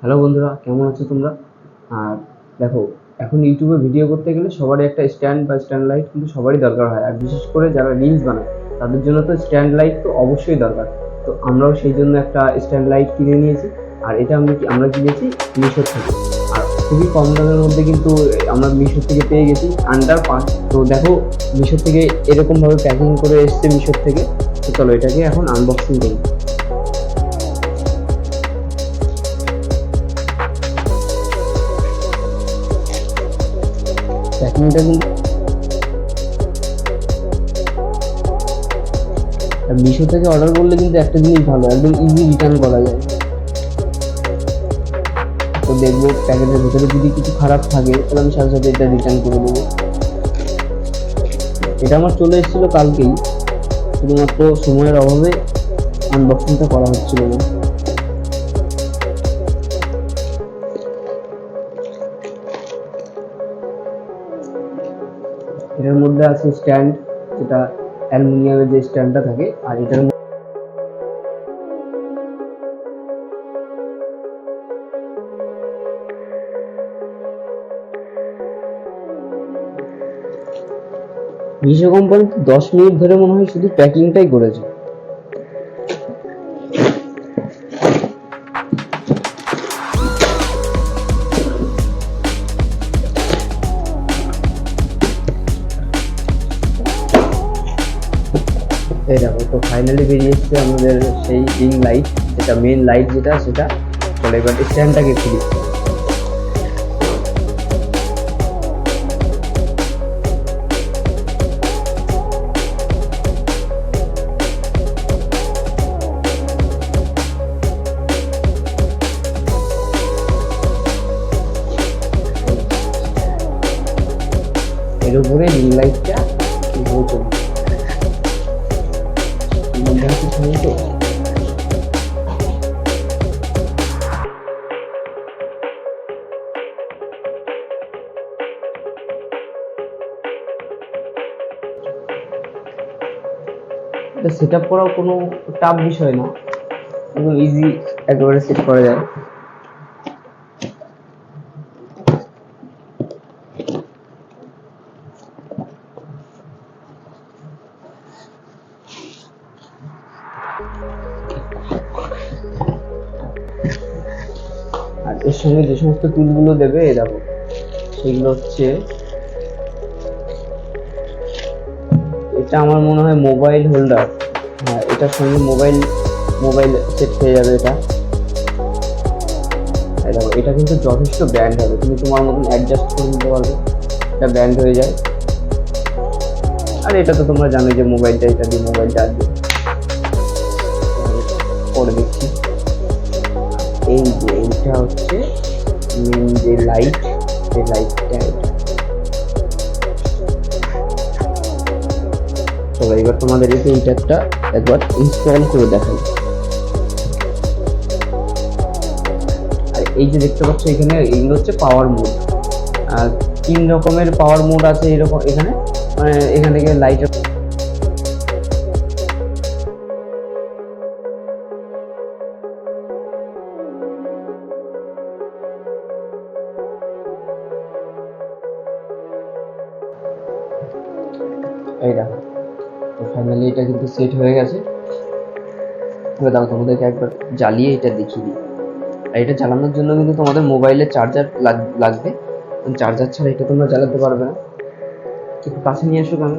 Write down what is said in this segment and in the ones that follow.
Hello বন্ধুরা, কেমন আছো তোমরা? আর দেখো, এখন ইউটিউবে ভিডিও করতে গেলে সবারই একটা স্ট্যান্ড বা স্ট্যান্ড লাইট কিন্তু সবারই দরকার হয়। আর বিশেষ করে যারা রিলস বানায়, তাদের জন্য তো স্ট্যান্ড লাইট তো অবশ্যই দরকার। তো আমরাও সেই জন্য একটা স্ট্যান্ড লাইট কিনে নিয়েছি। আর এটা আমরা আমরা কিনেছি মিশোর থেকে। আর খুবই কম দামের মধ্যে কিন্তু আমরা মিশোর থেকে পেয়ে গেছি। আন্ডার পাঁচ, তো দেখো মিশোর থেকে এরকমভাবে প্যাকিং করে এসছে মিশোর থেকে। তো চলো এটাকে এখন আনবক্সিং করি। প্যাকিংটা কিন্তু আর মিশো থেকে অর্ডার করলে কিন্তু একটা জিনিস ভালো, একদম ইজি রিটার্ন করা যায়। তো দেখব প্যাকেটের ভেতরে যদি কিছু খারাপ থাকে, তাহলে আমি সাথে সাথে এটা রিটার্ন করে দেবো এটা আমার চলে এসেছিল কালকেই, শুধুমাত্র সময়ের অভাবে আনবক্সিংটা করা হচ্ছিল না। এটার মধ্যে আছে স্ট্যান্ড, যেটা অ্যালুমিনিয়ামের যে স্ট্যান্ডটা থাকে, আর এটার মিশো কোম্পানি দশ মিনিট ধরে মনে হয় শুধু প্যাকিংটাই করেছে। এই দেখো, তো ফাইনালি বেরিয়ে এসছে আমাদের সেই রিং লাইট যেটা মেন লাইট যেটা, সেটা চলে এবার স্ট্যান্ডটাকে খুলি। এর উপরে রিং লাইটটা এইভাবে চলবে সেট আপ করাও কোনো টাফ বিষয় না। ইজি একেবারে সেট করা যায়। আর এর সঙ্গে যে সমস্ত টুলগুলো দেবে, এই দেখো, সেগুলো হচ্ছে, এটা আমার মনে হয় মোবাইল হোল্ডার হ্যাঁ এটার সঙ্গে মোবাইল মোবাইল সেট হয়ে যাবে এটা। দেখো, এটা কিন্তু যথেষ্ট ব্যান্ড হবে। তুমি তোমার মতন অ্যাডজাস্ট করে নিতে পারবে। এটা ব্যান্ড হয়ে যায়। আর এটা তো তোমরা জানো যে মোবাইলটা এটা দিয়ে মোবাইল চার্জ পরে দেখছি এই যে, এইটা হচ্ছে যে লাইট সেই লাইটটা এটা। এবার তোমাদের এই প্রিন্টারটা একবার ইনস্টল করে দেখাই। আর এই যে দেখতে পাচ্ছ এখানে, এগুলো হচ্ছে পাওয়ার মোড আর তিন রকমের পাওয়ার মোড আছে এরকম, এখানে। মানে এখান থেকে লাইটের এই দেখো, তো ফাইনালি এটা কিন্তু সেট হয়ে গেছে। এবার দাও তোমাদেরকে একবার জ্বালিয়ে এটা দেখিয়ে দিই। আর এটা চালানোর জন্য কিন্তু তোমাদের মোবাইলের চার্জার লাগবে। চার্জার ছাড়া এটা তোমরা চালাতে পারবে না। একটু কাছে নিয়ে এসো কেন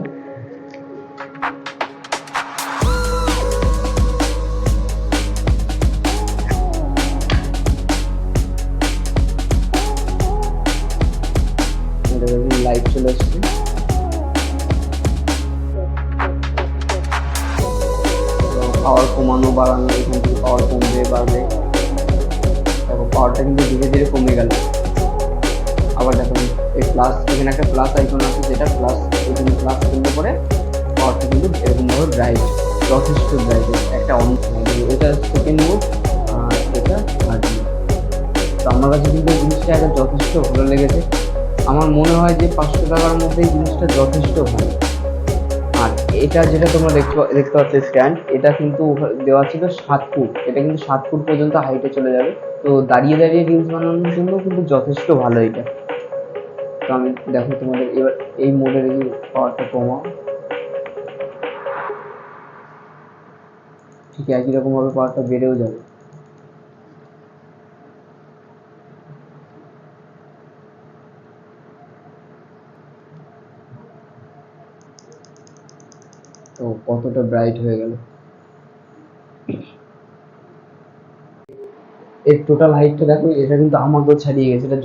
লাইট চলে এসছে। পাওয়ার কমানো, বাড়ানো, এখান থেকে পাওয়ার কমবে, বাড়বে। দেখো, পাওয়ারটা কিন্তু ধীরে ধীরে কমে গেল। আবার দেখো, এই প্লাস এখানে একটা প্লাস আইকন আছে যেটা প্লাস এখানে প্লাস করলে পরে পাওয়ারটা কিন্তু এরকমভাবে ড্রাইভ যথেষ্ট ব্রাইট একটা অন এটা সেকেন্ড মোড আর এটা থার্ড তো আমার কাছে কিন্তু জিনিসটা একটা যথেষ্ট ভালো লেগেছে। আমার মনে হয় যে পাঁচশো টাকার মধ্যে এই জিনিসটা যথেষ্ট ভালো। আর এটা যেটা তোমরা দেখতে দেখতে পাচ্ছ স্ট্যান্ড, এটা কিন্তু দেওয়া ছিল সাত ফুট। এটা কিন্তু সাত ফুট পর্যন্ত হাইটে চলে যাবে। তো দাঁড়িয়ে দাঁড়িয়ে রিলস বানানোর জন্য কিন্তু যথেষ্ট ভালো এটা। তো আমি দেখো তোমাদের, এবার এই মোডে রেখে পাওয়ারটা কমাও। ঠিক একই রকমভাবে পাওয়ারটা বেড়েও যাবে। তো কতটা ব্রাইট হয়ে গেল। এর টোটাল হাইটটা দেখো, এটা কিন্তু আমাকেও ছাড়িয়ে গেছে, এটা